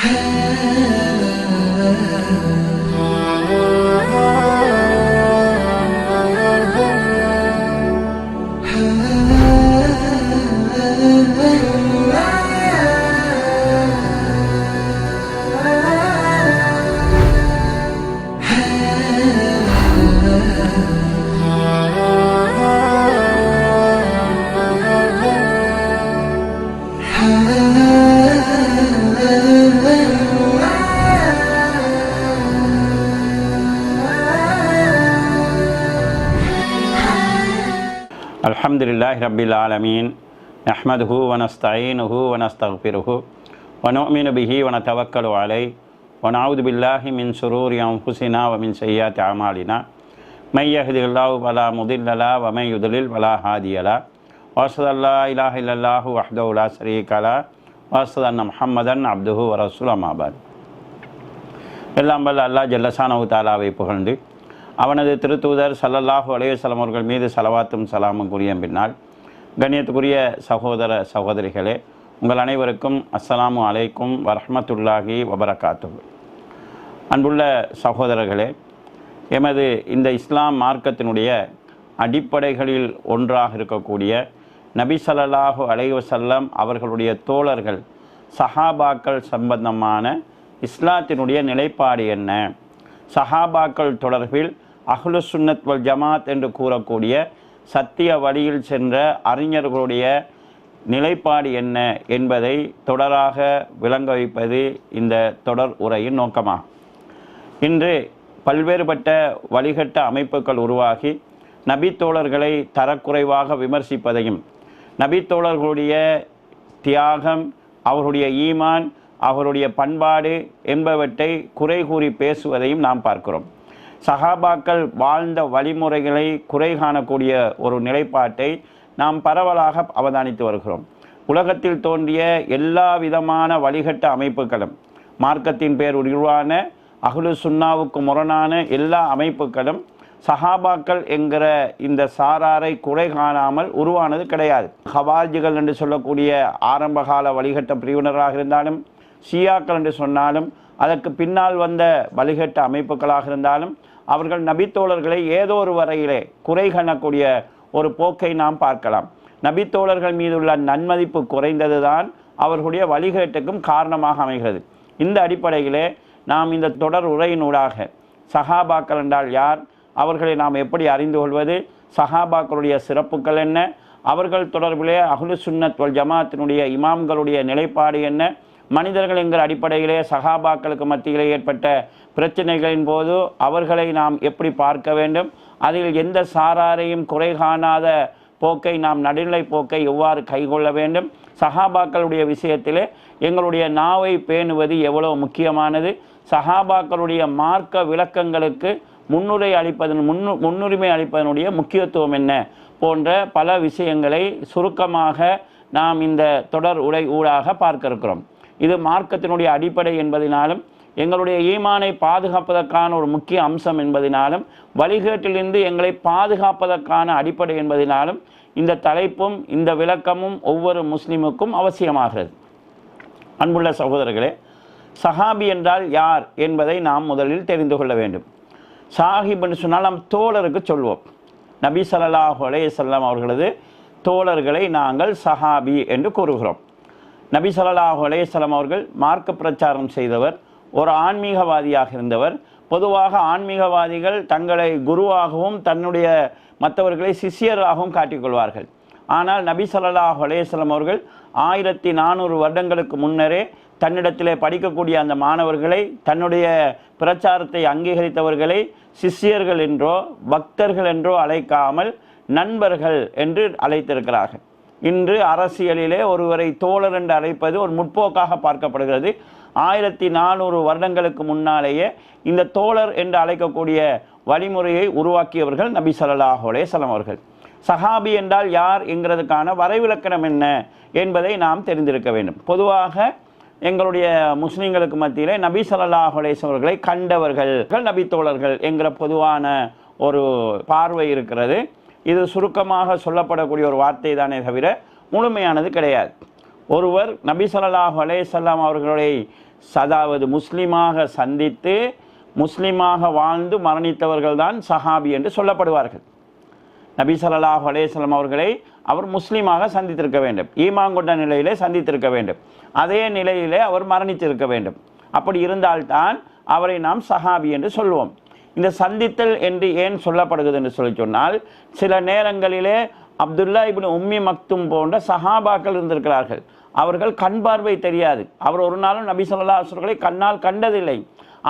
Hey. الحمد لله رب العالمين نحمده ونستعينه ونستغفره ونؤمن به ونتوكل عليه ونعوذ بالله من شرور أنفسنا ومن سيئات أعمالنا. من يهده الله فلا مضل له ومن يضلل فلا هادي له. وأشهد أن لا إله إلا الله وحده لا شريك له وأشهد أن محمدا عبده ورسوله ما بعد. எல்லாம் வல்ல جل ஜல்லசானவு وتعالى புகழ்ந்து அவனது திருத்தூதர் சல்லல்லாஹு அலையுசலம் அவர்கள் மீது சலவாத்தும் சலாமும் கூறிய பின்னால் கண்ணியத்துக்குரிய சகோதர சகோதரிகளே உங்கள் அனைவருக்கும் அஸ்ஸலாமு அலைக்கும் வரஹ்மத்துல்லாஹி வபரகாத்து அன்புள்ள சகோதரர்களே எமது இந்த இஸ்லாம் மார்க்கத்தினுடைய அடிப்படைகளில் ஒன்றாக இருக்கக்கூடிய நபி சல்லாஹு அலைவசல்லம் அவர்களுடைய தோழர்கள் சஹாபாக்கள் சம்பந்தமான இஸ்லாத்தினுடைய நிலைப்பாடு என்ன? சஹாபாக்கள் தொடர்பில் அஹ்லு சுன்னத் வல் ஜமாத் என்று கூறக்கூடிய சத்திய வழியில் சென்ற அறிஞர்களுடைய நிலைப்பாடு என்ன என்பதை தொடராக விளங்க வைப்பது இந்த தொடர் உரையின் நோக்கமாகும் இன்று பல்வேறுபட்ட வழிகட்ட அமைப்புகள் உருவாகி நபித்தோழர்களை தரக்குறைவாக விமர்சிப்பதையும் நபித்தோழர்களுடைய தியாகம் அவருடைய ஈமான் அவருடைய பண்பாடு என்பவற்றை குறை கூறி பேசுவதையும் நாம் பார்க்கிறோம். சஹாபாக்கள் வாழ்ந்த வழிமுறைகளை குறை காணக்கூடிய ஒரு நிலைப்பாட்டை நாம் பரவலாக அவதானித்து வருகிறோம். உலகத்தில் தோன்றிய எல்லா விதமான வழிகட்ட அமைப்புகளும் மார்க்கத்தின் பேர் உருவான அகுலு சுன்னாவுக்கு முரணான எல்லா அமைப்புகளும் சஹாபாக்கள் என்கிற இந்த சாராரை குறை காணாமல் உருவானது கிடையாது. ஹவாஜிகள் என்று சொல்லக்கூடிய ஆரம்பகால வழிகட்ட பிரிவினராக இருந்தாலும் ஷியாக்கள் என்று சொன்னாலும் அதற்கு பின்னால் வந்த வழிகட்ட அமைப்புகளாக இருந்தாலும் அவர்கள் நபித்தோழர்களை ஏதோ ஒரு வரையிலே குறை காணக்கூடிய ஒரு போக்கை நாம் பார்க்கலாம். நபித்தோழர்கள் மீதுள்ள நன்மதிப்பு குறைந்ததுதான் அவர்களுடைய வழிகேட்டுக்கும் காரணமாக அமைகிறது. இந்த அடிப்படையிலே நாம் இந்த தொடர் உரையினூடாக சஹாபாக்கள் என்றால் யார் அவர்களை நாம் எப்படி அறிந்து கொள்வது சஹாபாக்களுடைய சிறப்புகள் என்ன அவர்கள் தொடர்பிலே அகுலு சுன்னத் வல் ஜமாத்தினுடைய இமாம்களுடைய நிலைப்பாடு என்ன மனிதர்கள் எங்கள் அடிப்படையிலே சகாபாக்களுக்கு மத்தியிலே ஏற்பட்ட பிரச்சனைகளின் போது அவர்களை நாம் எப்படி பார்க்க வேண்டும்? அதில் எந்த சாராரையும் குறை காணாத போக்கை நாம் நடுநிலை போக்கை எவ்வாறு கைகொள்ள வேண்டும்? சஹாபாக்களுடைய விஷயத்திலே எங்களுடைய நாவை பேணுவது எவ்வளோ முக்கியமானது? சஹாபாக்களுடைய மார்க்க விளக்கங்களுக்கு முன்னுரை அளிப்பதன் முன்னு முன்னுரிமை அளிப்பதனுடைய முக்கியத்துவம் என்ன? போன்ற பல விஷயங்களை சுருக்கமாக நாம் இந்த தொடர் உரை ஊடாக பார்க்க இருக்கிறோம். இது மார்க்கத்தினுடைய அடிப்படை என்பதினாலும் எங்களுடைய ஈமானை பாதுகாப்பதற்கான ஒரு முக்கிய அம்சம் என்பதினாலும் வழிகேட்டிலிருந்து எங்களை பாதுகாப்பதற்கான அடிப்படை என்பதினாலும் இந்த தலைப்பும் இந்த விளக்கமும் ஒவ்வொரு முஸ்லிமுக்கும் அவசியமாகிறது. அன்புள்ள சகோதரர்களே சஹாபி என்றால் யார் என்பதை நாம் முதலில் தெரிந்து கொள்ள வேண்டும். சாஹிப் என்று சொன்னால் நம் தோழருக்கு சொல்வோம். நபி சல்லாஹ் அலைஹி அவர்களது தோழர்களை நாங்கள் சஹாபி என்று கூறுகிறோம். நபி ஸல்லல்லாஹு அலைஹி அவர்கள் மார்க்க பிரச்சாரம் செய்தவர் ஒரு ஆன்மீகவாதியாக இருந்தவர். பொதுவாக ஆன்மீகவாதிகள் தங்களை குருவாகவும் தன்னுடைய மற்றவர்களை சிஷ்யராகவும் காட்டிக்கொள்வார்கள் ஆனால் நபி ஸல்லல்லாஹு அலைஹி அவர்கள் ஆயிரத்தி நானூறு வருடங்களுக்கு முன்னரே தன்னிடத்திலே படிக்கக்கூடிய அந்த மாணவர்களை தன்னுடைய பிரச்சாரத்தை அங்கீகரித்தவர்களை சிஷ்யர்கள் என்றோ பக்தர்கள் என்றோ அழைக்காமல் நண்பர்கள் என்று அழைத்திருக்கிறார்கள். இன்று அரசியலிலே ஒருவரை தோழர் என்று அழைப்பது ஒரு முற்போக்காக பார்க்கப்படுகிறது. ஆயிரத்தி நானூறு வருடங்களுக்கு முன்னாலேயே இந்த தோழர் என்று அழைக்கக்கூடிய வழிமுறையை உருவாக்கியவர்கள் நபி ஸல்லல்லாஹு அலேசலம் அவர்கள். சஹாபி என்றால் யார் என்கிறதுக்கான வரைவிலக்கணம் என்ன என்பதை நாம் தெரிந்திருக்க வேண்டும். பொதுவாக எங்களுடைய முஸ்லீம்களுக்கு மத்தியிலே நபி சல்லாஹ் அவர்களை கண்டவர்கள் நபி தோழர்கள் என்கிற பொதுவான ஒரு பார்வை இருக்கிறது. இது சுருக்கமாக சொல்லப்படக்கூடிய ஒரு வார்த்தை தானே தவிர முழுமையானது கிடையாது. ஒருவர் நபி ஸல்லல்லாஹு அலைஹி அவர்களை அதாவது முஸ்லீமாக சந்தித்து முஸ்லீமாக வாழ்ந்து மரணித்தவர்கள் தான் சஹாபி என்று சொல்லப்படுவார்கள். நபி ஸல்லல்லாஹு அலைஹி அவர்களை அவர் முஸ்லீமாக சந்தித்திருக்க வேண்டும். ஈமான் கொண்ட நிலையிலே சந்தித்திருக்க வேண்டும். அதே நிலையிலே அவர் மரணித்திருக்க வேண்டும். அப்படி இருந்தால்தான் அவரை நாம் சஹாபி என்று சொல்லுவோம் இந்த சந்தித்தல் என்று ஏன் சொல்லப்படுகிறது என்று சொல்லி சொன்னால் சில நேரங்களிலே அப்துல்லா இப்னு உம்மி மக்தும் போன்ற சஹாபாக்கள் இருந்திருக்கிறார்கள். அவர்கள் கண் பார்வை தெரியாது. அவர் ஒரு நாளும் நபி சொல்லா அவர்களை கண்ணால் கண்டதில்லை.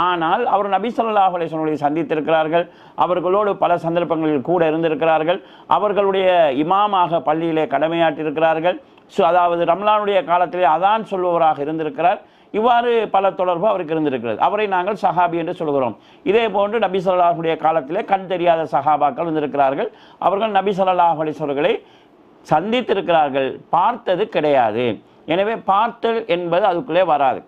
ஆனால் அவர் நபி சொல்லா அலேஸ்வர்களை சந்தித்திருக்கிறார்கள். அவர்களோடு பல சந்தர்ப்பங்களில் கூட இருந்திருக்கிறார்கள். அவர்களுடைய இமாமாக பள்ளியிலே கடமையாற்றியிருக்கிறார்கள். ஸோ அதாவது ரம்லானுடைய காலத்திலே அதான் சொல்பவராக இருந்திருக்கிறார். இவ்வாறு பல தொடர்பு அவருக்கு இருந்திருக்கிறது. அவரை நாங்கள் சஹாபி என்று சொல்கிறோம். இதே போன்று நபி சொல்லாஹுடைய காலத்திலே கண் தெரியாத சஹாபாக்கள் இருந்திருக்கிறார்கள். அவர்கள் நபி சொல்லாஹ் அலிஸ்வர்களை சந்தித்திருக்கிறார்கள். பார்த்தது கிடையாது. எனவே பார்த்தல் என்பது அதுக்குள்ளே வராது.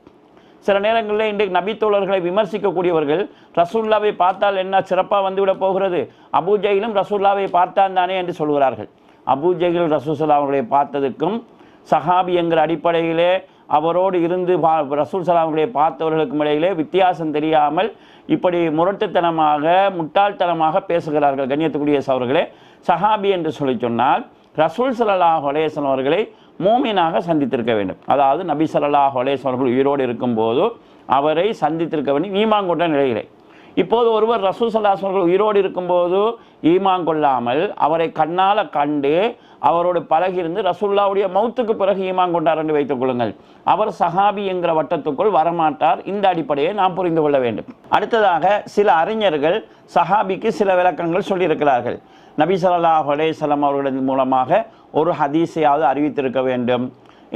சில நேரங்களில் இன்றைக்கு நபித்தோழர்களை விமர்சிக்கக்கூடியவர்கள் ரசூல்லாவை பார்த்தால் என்ன சிறப்பாக வந்துவிட போகிறது? அபூஜையிலும் ரசூல்லாவை பார்த்தான் தானே என்று சொல்கிறார்கள். அபூஜையில் ரசூசல்லா அவர்களை பார்த்ததுக்கும் சஹாபி என்கிற அடிப்படையிலே அவரோடு இருந்து பா ரசூல் சலாம்களை பார்த்தவர்களுக்கும் இடையிலே வித்தியாசம் தெரியாமல் இப்படி முரட்டுத்தனமாக முட்டாள்தனமாக பேசுகிறார்கள் கண்ணியத்துக்குரிய அவர்களே. சஹாபி என்று சொல்லி சொன்னால் ரசூல் சல்லாஹ் அலேசன் அவர்களை மூமினாக சந்தித்திருக்க வேண்டும். அதாவது நபி ஸல்லல்லாஹு அலைஹி அவர்கள் உயிரோடு இருக்கும்போது அவரை சந்தித்திருக்க வேண்டும் ஈமான் கொண்ட நிலையிலே. இப்போது ஒருவர் ரசூல் சல்லாஹ் அவர்கள் உயிரோடு இருக்கும்போது ஈமான் கொள்ளாமல் அவரை கண்ணால் கண்டு அவரோடு பழகியிருந்து ரசுல்லாவுடைய மௌத்துக்கு பிறகு ஈமான் கொண்டார் என்று வைத்துக் கொள்ளுங்கள். அவர் சஹாபி என்கிற வட்டத்துக்குள் வரமாட்டார். இந்த அடிப்படையை நாம் புரிந்து கொள்ள வேண்டும். அடுத்ததாக சில அறிஞர்கள் சஹாபிக்கு சில விளக்கங்கள் சொல்லியிருக்கிறார்கள். நபி சல்லாஹ் அலைஹி அவர்களின் மூலமாக ஒரு ஹதீஸையாவது அறிவித்திருக்க வேண்டும்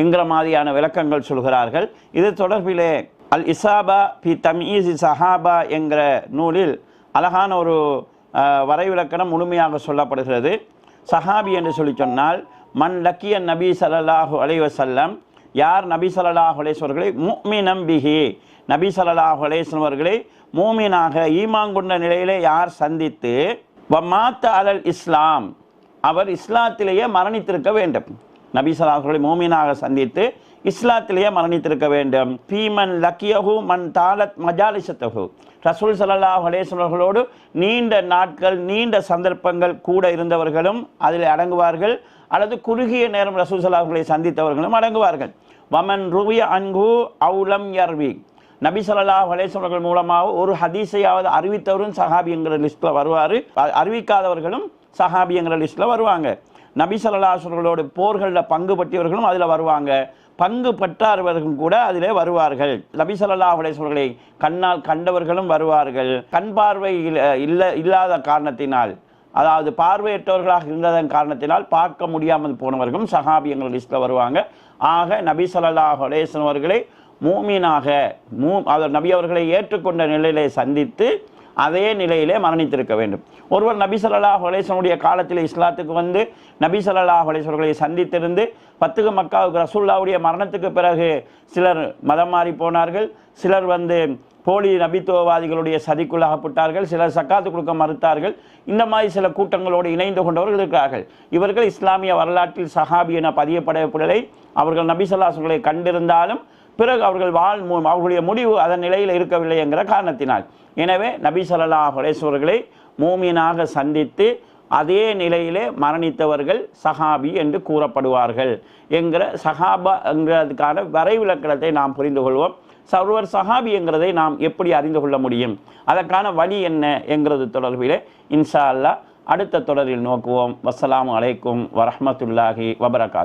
என்கிற மாதிரியான விளக்கங்கள் சொல்கிறார்கள். இது தொடர்பிலே அல் இசாபா பி தமீஸ் சஹாபா என்கிற நூலில் அழகான ஒரு வரைவிலக்கணம் முழுமையாக சொல்லப்படுகிறது. சஹாபி என்று சொல்லி சொன்னால் மன் லக்கிய நபி சல்லாஹூ அலைவசல்லம் யார் நபி ஸல்லல்லாஹு அலேஸ்வர்களை அவர்களை? முஃமினம் பிஹி. நபி ஸல்லல்லாஹு அலேஸ்வர்களை அவர்களை மூமினாக ஈமாங்குண்ட நிலையிலே யார் சந்தித்து வமாத்த அலல் இஸ்லாம் அவர் இஸ்லாத்திலேயே மரணித்திருக்க வேண்டும். நபிசலாஹர்களை ஸல்லல்லாஹு சந்தித்து இஸ்லாத்திலேயே மரணித்திருக்க வேண்டும். பீமன் லக்கியஹு மன் தாலத் மஜாலிசத்தஹு ரசூல் சல்லா ஹலேஸ்வர்களோடு நீண்ட நாட்கள் நீண்ட சந்தர்ப்பங்கள் கூட இருந்தவர்களும் அதில் அடங்குவார்கள். அல்லது குறுகிய நேரம் ரசூல் சல்லாஹர்களை சந்தித்தவர்களும் அடங்குவார்கள். வமன் ருவிய அன்கு அவுலம் யர்வி. நபி சொல்லா அலைஹி மூலமாக ஒரு ஹதீஸையாவது அறிவித்தவரும் சஹாபி என்கிற லிஸ்ட்டில் வருவார் அறிவிக்காதவர்களும் சஹாபி என்கிற லிஸ்ட்டில் வருவாங்க. நபி ஸல்லல்லாஹு போர்களில் பங்கு பற்றியவர்களும் அதில் வருவாங்க. பங்கு பெற்றாதவர்களும் கூட அதிலே வருவார்கள். நபி ஸல்லல்லாஹு கண்ணால் கண்டவர்களும் வருவார்கள். கண் பார்வை இல்லை இல்லாத காரணத்தினால் அதாவது பார்வையற்றவர்களாக இருந்ததன் காரணத்தினால் பார்க்க முடியாமல் போனவர்களும் சஹாபி லிஸ்ட்டில் வருவாங்க. ஆக நபி ஸல்லல்லாஹு அலைஹி அவர்களை மூமீனாக மூ அவர் நபி அவர்களை ஏற்றுக்கொண்ட நிலையிலே சந்தித்து அதே நிலையிலே மரணித்திருக்க வேண்டும். ஒருவர் நபி ஸல்லல்லாஹு அலைஹி காலத்தில் இஸ்லாத்துக்கு வந்து நபி ஸல்லல்லாஹு அலைஹி சந்தித்திருந்து பத்துக்கு மக்காவுக்கு ரசூல்லாவுடைய மரணத்துக்கு பிறகு சிலர் மதம் மாறி போனார்கள். சிலர் வந்து போலி நபித்துவவாதிகளுடைய சதிக்குள்ளாகப்பட்டார்கள் சிலர் சக்காத்து கொடுக்க மறுத்தார்கள். இந்த மாதிரி சில கூட்டங்களோடு இணைந்து கொண்டவர்கள் இருக்கிறார்கள். இவர்கள் இஸ்லாமிய வரலாற்றில் சஹாபி என பதியப்படவில்லை. அவர்கள் நபிசல்லாசுகளை கண்டிருந்தாலும் பிறகு அவர்கள் வாழ் அவர்களுடைய முடிவு அதன் நிலையில் இருக்கவில்லை என்கிற காரணத்தினால். எனவே நபி சொல்லலா அலைஹி மூமியனாக சந்தித்து அதே நிலையிலே மரணித்தவர்கள் சஹாபி என்று கூறப்படுவார்கள் என்கிற சஹாபா என்கிறதுக்கான வரைவிலக்கணத்தை நாம் புரிந்து கொள்வோம். சர்வர் சஹாபி என்கிறதை நாம் எப்படி அறிந்து கொள்ள முடியும்? அதற்கான வழி என்ன என்கிறது தொடர்பிலே இன்ஷா அல்லாஹ் அடுத்த தொடரில் நோக்குவோம். வசலாம் அலைக்கும் வரமத்துல்லாஹி வபரகாத்.